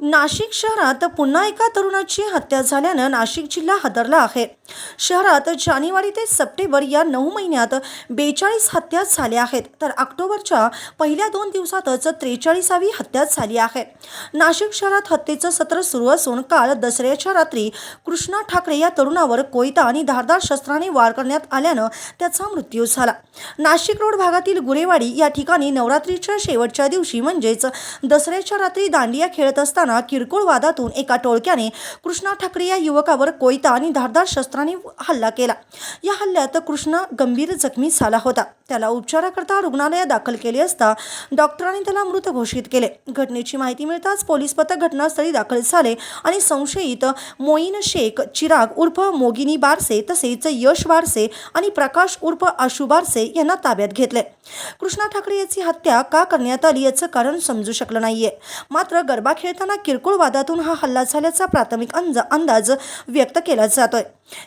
नाशिक शहरात पुन्हा एका तरुणाची हत्या झाल्यानं नाशिक जिल्हा हादरला आहे. शहरात जानेवारी ते सप्टेंबर या नऊ महिन्यात बेचाळीस हत्या झाल्या आहेत. तर ऑक्टोबरच्या पहिल्या दोन दिवसातच त्रेचाळीसावी हत्या झाली आहे. नाशिक शहरात हत्येचं सत्र सुरू असून काल दसऱ्याच्या रात्री कृष्णा ठाकरे या तरुणावर कोयता आणि धारदार शस्त्राने वार करण्यात आल्यानं त्याचा मृत्यू झाला. नाशिक रोड भागातील गुरेवाडी या ठिकाणी नवरात्रीच्या शेवटच्या दिवशी म्हणजेच दसऱ्याच्या रात्री दांडिया खेळत असताना किरकोळ वादातून एका टोळक्याने कृष्णा ठाकरे या युवकावर कोयता आणि धारदार शस्त्राने हल्ला केला. या हल्ल्यात कृष्णा गंभीर जखमी झाला होता. त्याला उपचाराकरता रुग्णालयात दाखल केले असता डॉक्टरांनी त्याला मृत घोषित केले. घटनेची माहिती मिळताच पोलीस पथक घटनास्थळी दाखल झाले आणि संशयित मोईन शेख चिराग उर्फ मोगिनी बारसे तसेच यश बारसे आणि प्रकाश उर्फ आशू बारसे यांना ताब्यात घेतले. कृष्णा ठाकरे याची हत्या का करण्यात आली याचं कारण समजू शकलं नाहीये. मात्र गरबा खेळताना किरकोळ वादातून हा हल्ला झाल्याचा प्राथमिक अंज अंदाज व्यक्त केला जातोय.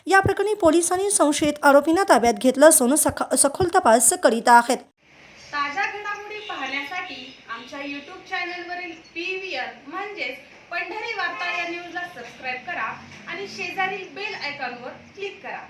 या प्रकरणी पोलिसांनी संशयित आरोपींना ताब्यात घेतलं असून सख सखोल तपास करीत आहेत. ताज्या घडामोडी पाहण्यासाठी आमच्या यूट्यूब चॅनलवरील पी व्ही आर म्हणजेच पंढरी वार्ता या न्यूजला सबस्क्राईब करा आणि शेजारील बेल आयकॉनवर क्लिक करा.